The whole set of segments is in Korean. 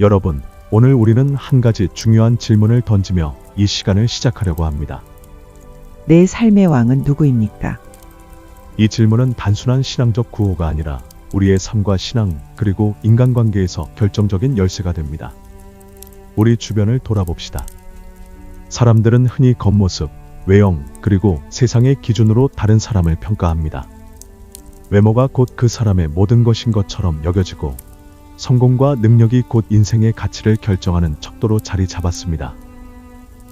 여러분, 오늘 우리는 한 가지 중요한 질문을 던지며 이 시간을 시작하려고 합니다. 내 삶의 왕은 누구입니까? 이 질문은 단순한 신앙적 구호가 아니라 우리의 삶과 신앙 그리고 인간관계에서 결정적인 열쇠가 됩니다. 우리 주변을 돌아봅시다. 사람들은 흔히 겉모습, 외형, 그리고 세상의 기준으로 다른 사람을 평가합니다. 외모가 곧 그 사람의 모든 것인 것처럼 여겨지고 성공과 능력이 곧 인생의 가치를 결정하는 척도로 자리 잡았습니다.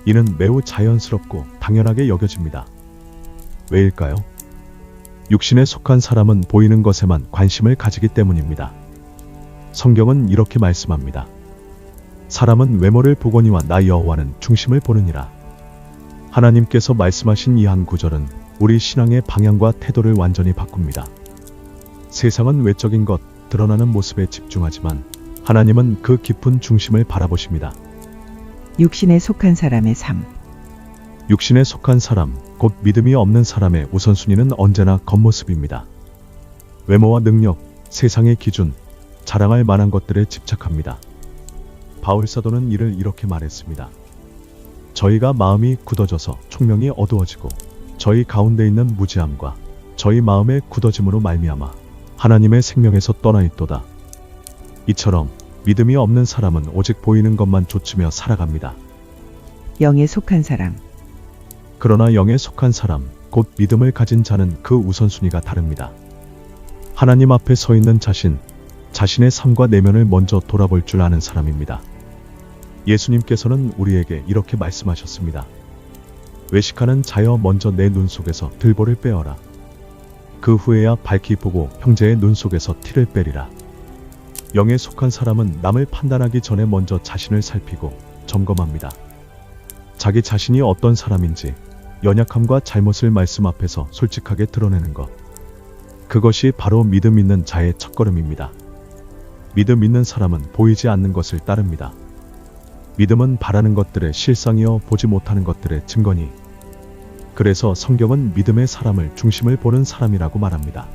이는 매우 자연스럽고 당연하게 여겨집니다. 왜일까요? 육신에 속한 사람은 보이는 것에만 관심을 가지기 때문입니다. 성경은 이렇게 말씀합니다. 사람은 외모를 보거니와 나 여호와는 중심을 보느니라. 하나님께서 말씀하신 이 한 구절은 우리 신앙의 방향과 태도를 완전히 바꿉니다. 세상은 외적인 것, 드러나는 모습에 집중하지만 하나님은 그 깊은 중심을 바라보십니다. 육신에 속한 사람의 삶. 육신에 속한 사람, 곧 믿음이 없는 사람의 우선순위는 언제나 겉모습입니다. 외모와 능력, 세상의 기준, 자랑할 만한 것들에 집착합니다. 바울 사도는 이를 이렇게 말했습니다. 저희가 마음이 굳어져서 총명이 어두워지고 저희 가운데 있는 무지함과 저희 마음의 굳어짐으로 말미암아 하나님의 생명에서 떠나 있도다. 이처럼 믿음이 없는 사람은 오직 보이는 것만 좇으며 살아갑니다. 영에 속한 사람. 그러나 영에 속한 사람, 곧 믿음을 가진 자는 그 우선순위가 다릅니다. 하나님 앞에 서 있는 자신, 자신의 삶과 내면을 먼저 돌아볼 줄 아는 사람입니다. 예수님께서는 우리에게 이렇게 말씀하셨습니다. 외식하는 자여 먼저 내 눈 속에서 들보를 빼어라. 그 후에야 밝히 보고 형제의 눈 속에서 티를 빼리라. 영에 속한 사람은 남을 판단하기 전에 먼저 자신을 살피고 점검합니다. 자기 자신이 어떤 사람인지 연약함과 잘못을 말씀 앞에서 솔직하게 드러내는 것. 그것이 바로 믿음 있는 자의 첫걸음입니다. 믿음 있는 사람은 보이지 않는 것을 따릅니다. 믿음은 바라는 것들의 실상이요 보지 못하는 것들의 증거니. 그래서 성경은 믿음의 사람을 중심을 보는 사람이라고 말합니다.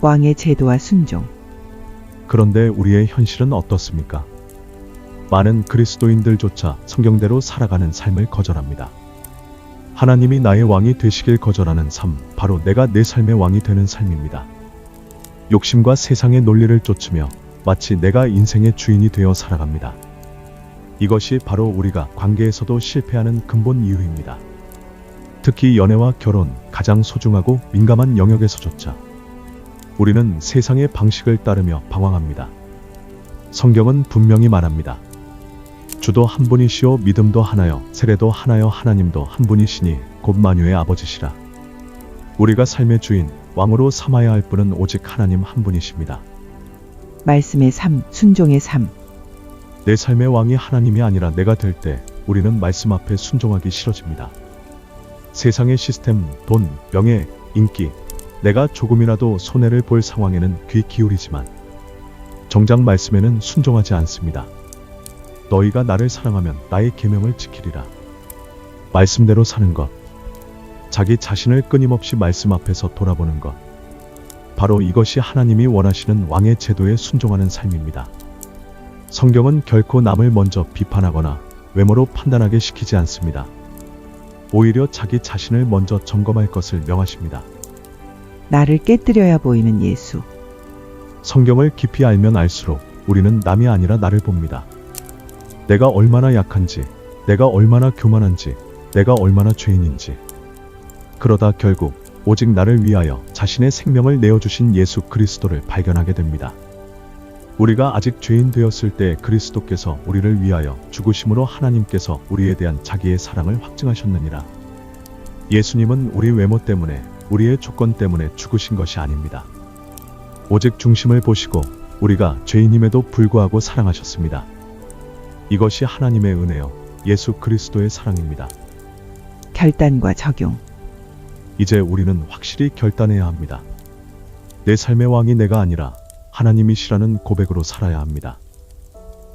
왕의 제도와 순종. 그런데 우리의 현실은 어떻습니까? 많은 그리스도인들조차 성경대로 살아가는 삶을 거절합니다. 하나님이 나의 왕이 되시길 거절하는 삶, 바로 내가 내 삶의 왕이 되는 삶입니다. 욕심과 세상의 논리를 쫓으며 마치 내가 인생의 주인이 되어 살아갑니다. 이것이 바로 우리가 관계에서도 실패하는 근본 이유입니다. 특히 연애와 결혼, 가장 소중하고 민감한 영역에서조차 우리는 세상의 방식을 따르며 방황합니다. 성경은 분명히 말합니다. 주도 한 분이시오 믿음도 하나요 세례도 하나요 하나님도 한 분이시니 곧 만유의 아버지시라. 우리가 삶의 주인 왕으로 삼아야 할 분은 오직 하나님 한 분이십니다. 말씀의 삶, 순종의 삶. 내 삶의 왕이 하나님이 아니라 내가 될 때 우리는 말씀 앞에 순종하기 싫어집니다. 세상의 시스템, 돈, 명예, 인기, 내가 조금이라도 손해를 볼 상황에는 귀 기울이지만 정작 말씀에는 순종하지 않습니다. 너희가 나를 사랑하면 나의 계명을 지키리라. 말씀대로 사는 것. 자기 자신을 끊임없이 말씀 앞에서 돌아보는 것. 바로 이것이 하나님이 원하시는 왕의 제도에 순종하는 삶입니다. 성경은 결코 남을 먼저 비판하거나 외모로 판단하게 시키지 않습니다. 오히려 자기 자신을 먼저 점검할 것을 명하십니다. 나를 깨뜨려야 보이는 예수. 성경을 깊이 알면 알수록 우리는 남이 아니라 나를 봅니다. 내가 얼마나 약한지, 내가 얼마나 교만한지, 내가 얼마나 죄인인지. 그러다 결국 오직 나를 위하여 자신의 생명을 내어주신 예수 그리스도를 발견하게 됩니다. 우리가 아직 죄인 되었을 때 그리스도께서 우리를 위하여 죽으심으로 하나님께서 우리에 대한 자기의 사랑을 확증하셨느니라. 예수님은 우리 외모 때문에, 우리의 조건 때문에 죽으신 것이 아닙니다. 오직 중심을 보시고 우리가 죄인임에도 불구하고 사랑하셨습니다. 이것이 하나님의 은혜요, 예수 그리스도의 사랑입니다. 결단과 적용. 이제 우리는 확실히 결단해야 합니다. 내 삶의 왕이 내가 아니라 하나님이시라는 고백으로 살아야 합니다.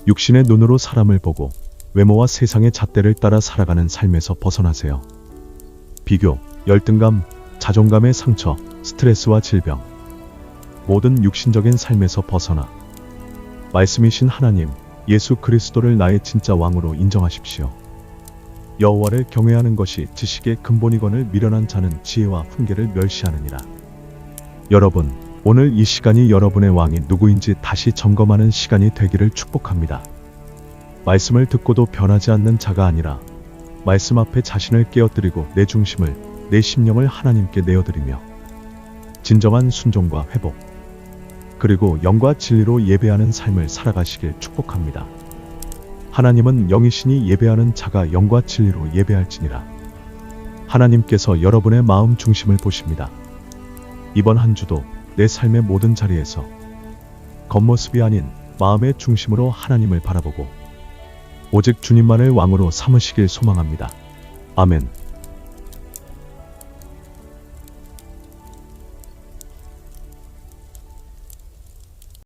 육신의 눈으로 사람을 보고 외모와 세상의 잣대를 따라 살아가는 삶에서 벗어나세요. 비교, 열등감, 자존감의 상처, 스트레스와 질병. 모든 육신적인 삶에서 벗어나 말씀이신 하나님, 예수 그리스도를 나의 진짜 왕으로 인정하십시오. 여호와를 경외하는 것이 지식의 근본이건을 미련한 자는 지혜와 훈계를 멸시하느니라. 여러분, 오늘 이 시간이 여러분의 왕이 누구인지 다시 점검하는 시간이 되기를 축복합니다. 말씀을 듣고도 변하지 않는 자가 아니라 말씀 앞에 자신을 깨어뜨리고 내 중심을 내 심령을 하나님께 내어드리며 진정한 순종과 회복 그리고 영과 진리로 예배하는 삶을 살아가시길 축복합니다. 하나님은 영이시니 예배하는 자가 영과 진리로 예배할지니라. 하나님께서 여러분의 마음 중심을 보십니다. 이번 한 주도 내 삶의 모든 자리에서 겉모습이 아닌 마음의 중심으로 하나님을 바라보고 오직 주님만을 왕으로 삼으시길 소망합니다. 아멘.